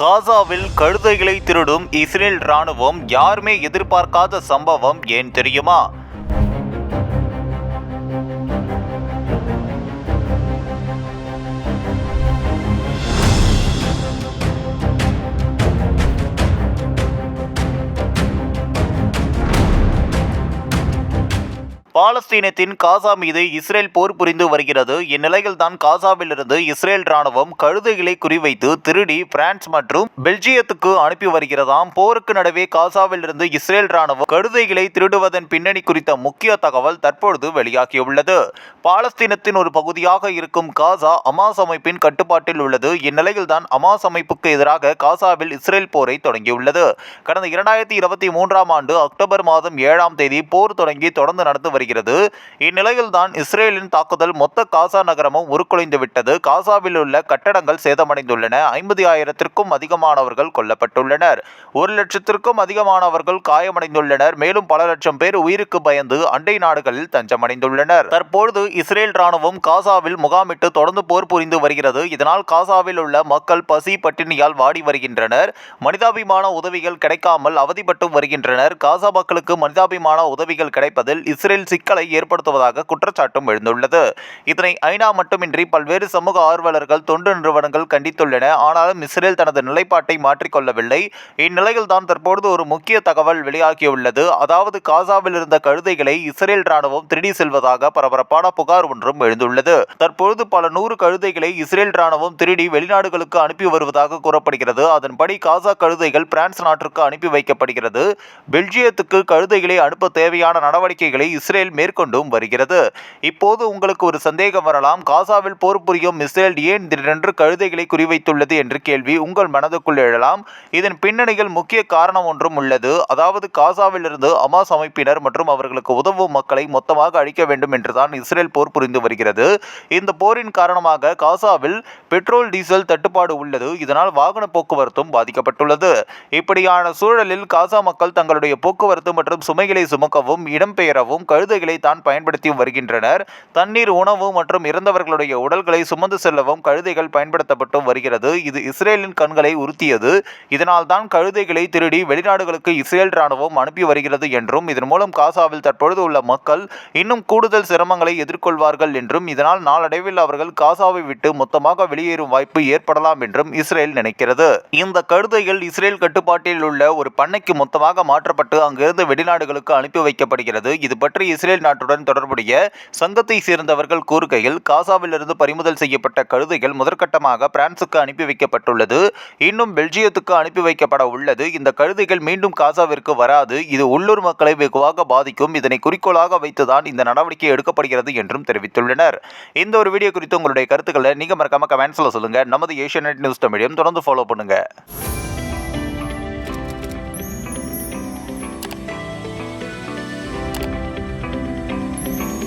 காசாவில் கழுதைகளை திருடும் இஸ்ரேல் ராணுவம் யாருமே எதிர்பார்க்காத சம்பவம் ஏன் தெரியுமா? பாலஸ்தீனத்தின் காசா மீது இஸ்ரேல் போர் புரிந்து வருகிறது. இந்நிலையில் தான் காசாவிலிருந்து இஸ்ரேல் ராணுவம் கழுதைகளை குறிவைத்து திருடி பிரான்ஸ் மற்றும் பெல்ஜியத்துக்கு அனுப்பி வருகிறதாம். போருக்கு நடுவே காசாவிலிருந்து இஸ்ரேல் ராணுவம் கழுதைகளை திருடுவதன் பின்னணி குறித்த முக்கிய தகவல் தற்பொழுது வெளியாகியுள்ளது. பாலஸ்தீனத்தின் ஒரு பகுதியாக இருக்கும் காசா அமாஸ் அமைப்பின் கட்டுப்பாட்டில் உள்ளது. இந்நிலையில் தான் அமாஸ் அமைப்புக்கு எதிராக காசாவில் இஸ்ரேல் போரை தொடங்கியுள்ளது. கடந்த இரண்டாயிரத்தி இருபத்தி மூன்றாம் ஆண்டு அக்டோபர் மாதம் ஏழாம் தேதி போர் தொடங்கி தொடர்ந்து நடந்து வருகிறது. வருகிறது இந்நிலையில்தான் இஸ்ரேலின் தாக்குதல் மொத்த காசா நகரமும் உருக்குலைந்து விட்டது காசாவில் உள்ள கட்டடங்கள் சேதமடைந்துள்ளன. ஐம்பது ஆயிரத்திற்கும் அதிகமானவர்கள் கொல்லப்பட்டுள்ளனர். ஒரு லட்சத்திற்கும் அதிகமானவர்கள் காயமடைந்துள்ளனர். மேலும் பல லட்சம் பேர் உயிருக்கு பயந்து அண்டை நாடுகளில் தஞ்சமடைந்துள்ளனர். தற்பொழுது இஸ்ரேல் ராணுவம் காசாவில் முகாமிட்டு தொடர்ந்து போர் புரிந்து வருகிறது. இதனால் காசாவில் உள்ள மக்கள் பசி பட்டினியால் வாடி வருகின்றனர். மனிதாபிமான உதவிகள் கிடைக்காமல் அவதிப்பட்டு வருகின்றனர். காசா மக்களுக்கு மனிதாபிமான உதவிகள் கிடைப்பதில் இஸ்ரேல் சிக்கலை ஏற்படுத்துவதாக குற்றச்சாட்டும் எழுந்துள்ளது. இதனை ஐநா மட்டுமின்றி பல்வேறு சமூக ஆர்வலர்கள் தொண்டு நிறுவனங்கள் கண்டித்துள்ளன. ஆனாலும் இஸ்ரேல் தனது நிலைப்பாட்டை மாற்றிக்கொள்ளவில்லை. இந்நிலையில்தான் தற்பொழுது ஒரு முக்கிய தகவல் வெளியாகியுள்ளது. அதாவது காசாவில் இருந்த கழுதைகளை இஸ்ரேல் ராணுவம் திருடி செல்வதாக பரபரப்பான புகார் ஒன்றும் எழுந்துள்ளது. தற்பொழுது பல நூறு கழுதைகளை இஸ்ரேல் ராணுவம் திருடி வெளிநாடுகளுக்கு அனுப்பி வருவதாக கூறப்படுகிறது. அதன்படி காசா கழுதைகள் பிரான்ஸ் நாட்டிற்கு அனுப்பி வைக்கப்படுகிறது. பெல்ஜியத்துக்கு கழுதைகளை அனுப்ப தேவையான நடவடிக்கைகளை இஸ்ரேல் மேற்கொண்டும் வருகிறது. இப்போது உங்களுக்கு ஒரு சந்தேகம் வரலாம். காசாவில் போர் புரியும் இஸ்ரேல் ஏன் திடீரென்று கழுதைகளை குறிவைத்துள்ளது என்று கேள்வி உங்கள் மனதுக்குள் எழலாம். இதன் பின்னணியில் முக்கிய காரணம் ஒன்றும் உள்ளது. அதாவது காசாவிலிருந்து அமாஸ் அமைப்பினர் மற்றும் அவர்களுக்கு உதவும் மக்களை மொத்தமாக அழிக்க வேண்டும் என்றுதான் இஸ்ரேல் போர் புரிந்து வருகிறது. இந்த போரின் காரணமாக காசாவில் பெட்ரோல் டீசல் தட்டுப்பாடு உள்ளது. இதனால் வாகன போக்குவரத்தும் பாதிக்கப்பட்டுள்ளது. இப்படியான சூழலில் காசா மக்கள் தங்களுடைய போக்குவரத்து மற்றும் சுமைகளை சுமக்கவும் இடம்பெயரவும் கழுதைகளை தான் பயன்படுத்தி வருகின்றனர். தண்ணீர் உணவு மற்றும் இறந்தவர்களுடைய உடல்களை சுமந்து செல்லவும் கழுதைகள் பயன்படுத்தப்பட்டு வருகிறது. இது இஸ்ரேலின் கண்களை உறுத்தியது. இதனால் தான் கழுதைகளை திருடி வெளிநாடுகளுக்கு இஸ்ரேல் ராணுவம் அனுப்பி வருகிறது என்றும் இதன் மூலம் காசாவில் தற்பொழுது உள்ள மக்கள் இன்னும் கூடுதல் சிரமங்களை எதிர்கொள்வார்கள் என்றும் இதனால் நாளடைவில் அவர்கள் காசாவை விட்டு மொத்தமாக வெளியேறும் வாய்ப்பு ஏற்படலாம் என்றும் இஸ்ரேல் நினைக்கிறது. இந்த கழுதைகள் இஸ்ரேல் கட்டுப்பாட்டில் உள்ள ஒரு பண்ணைக்கு மொத்தமாக மாற்றப்பட்டு அங்கிருந்து வெளிநாடுகளுக்கு அனுப்பி வைக்கப்படுகிறது. இது பற்றி இஸ்ரேல் நாட்டுடன் தொடர்புடைய சங்கத்தை சேர்ந்தவர்கள் கூறுகையில் காசாவிலிருந்து பறிமுதல் செய்யப்பட்ட கழுதைகள் முதற்கட்டமாக பிரான்சுக்கு அனுப்பி வைக்கப்பட்டுள்ளது. இன்னும் பெல்ஜியத்துக்கு அனுப்பி வைக்கப்பட உள்ளது. இந்த கழுதைகள் மீண்டும் காசாவிற்கு வராது. இது உள்ளூர் மக்களை வெகுவாக பாதிக்கும். இதனை குறிக்கோளாக வைத்துதான் இந்த நடவடிக்கை எடுக்கப்படுகிறது என்றும் தெரிவித்துள்ளனர். இந்த ஒரு வீடியோ குறித்து உங்களுடைய கருத்துக்களை நீங்க மறக்காம கமெண்ட்ஸ்ல சொல்லுங்க. நமது ஏஷியா நியூஸ் தமிழையும் தொடர்ந்து ஃபாலோ பண்ணுங்க.